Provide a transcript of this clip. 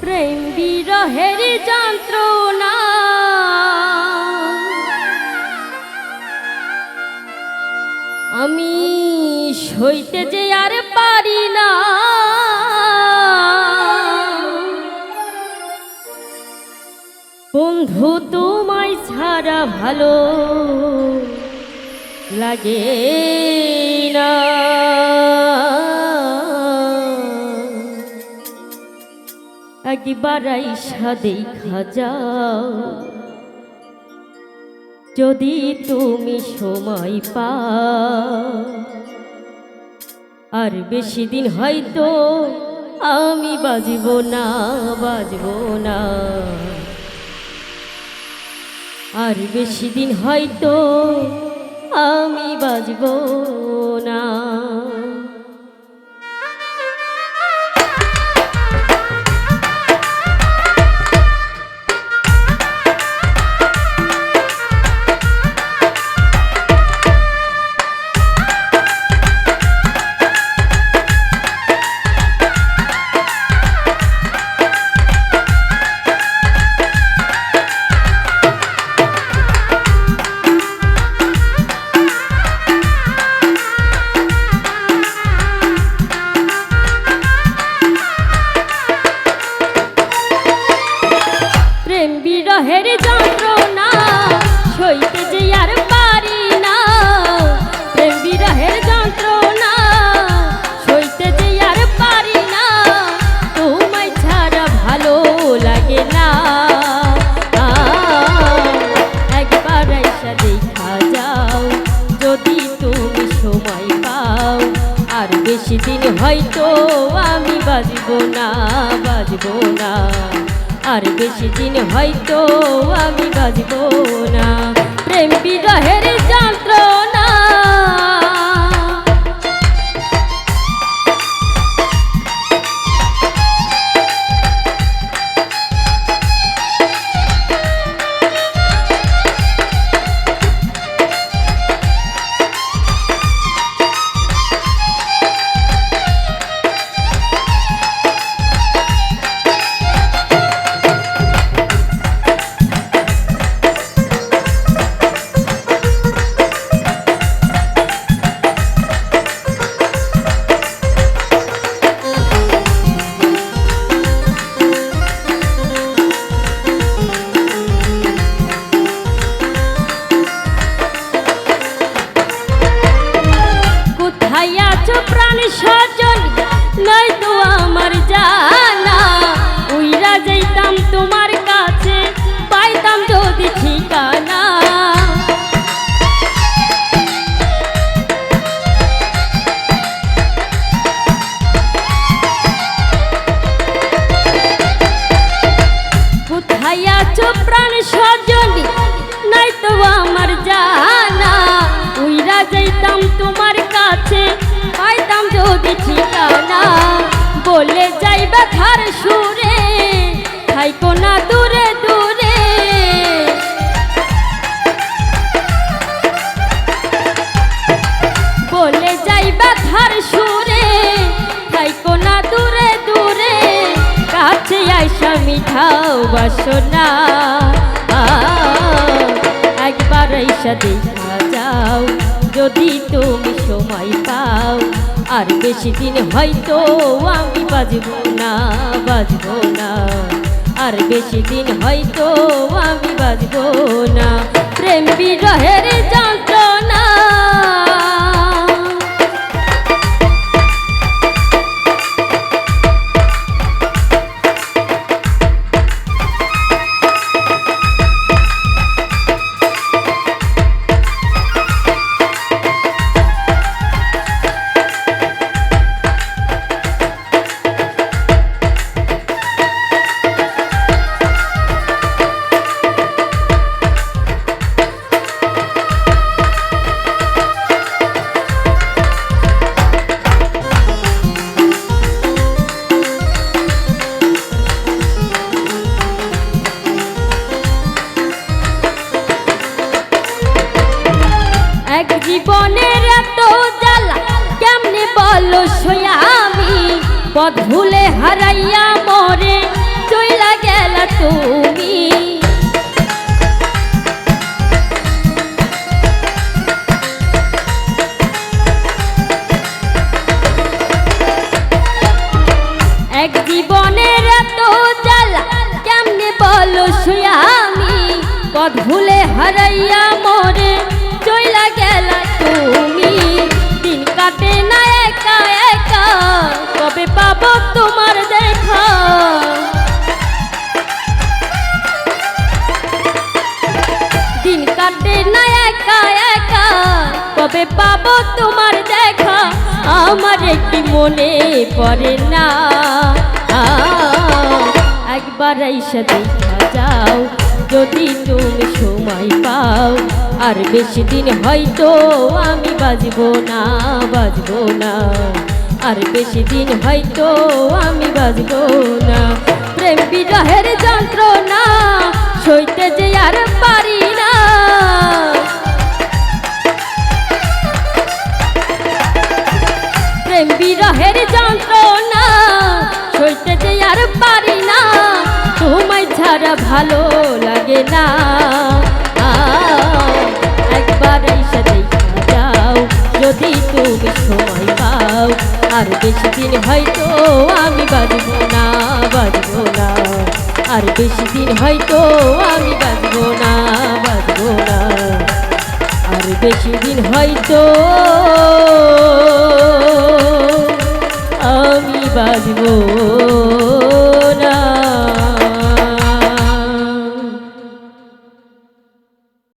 প্রেম বিরহের যন্ত্রণা। আমি সইতে যে আর পারি না। বন্ধু, তোমায় ছাড়া ভালো লাগে না। একবার আইসা দেখা যাও। যদি তুমি সময় পা আর বেশি দিন হয়তো আমি বাজব না বাজব না। আর বেশি দিন হয়তো আমি বাজব না। সময় পাও। আর বেশি দিন হয়তো আমি বাজব না বাজব না। আর বেশি দিন হয়তো আমি বাজব না। প্রেম বিরহের প্রাণ নাই তো আমার জানা। উইরা যাইতাম তোমার কাছে, পাইতাম যদি ঠিকানা। বলে যাইবা থার সুরে, থাইকো না দূরে দূরে। বলে যাইবা থার সুরে, থাইকো না দূরে দূরে। কাছে আইসা মিঠাও বাসনা। আইসা দেখা যাও যদি তুমি সময় পাও, আর বেশি দিন হয়তো আমি বাজব না বাজব না। আর বেশি দিন হয়তো আমি বাজব না। প্রেম বিরহের ভুলে হারাইয়া মরে, চইলা গেলা তুমি। এক জীবনের এত জ্বালা কেমনে বলো শুয়ে আমি? পথ ভুলে হারাইয়া মরে কবে পাবো তোমার দেখা? আমার একটি মনে পড়ে না। একবার এসে দেখা যাও, যদি তুমি সময় পাও। আর বেশি দিন হয়তো আমি বাজবো না বাজবো না। আর বেশি দিন হয়তো আমি বাজবো না। প্রেম বিরহের যন্ত্রণা, সইতে যে আর পারি যন্ত্রণা, সইতে যে আর পারি না, তোমায় ছাড়া ভালো লাগে না। একবার এসে দেখা যাও, যদি তুমি সময় পাও, আর বেশি দিন হয়তো আমি বাজবো না বাজবো না। আর বেশি দিন হয়তো আমি বাজবো না বাজবো না। আর বেশি দিন হয়তো বাজবো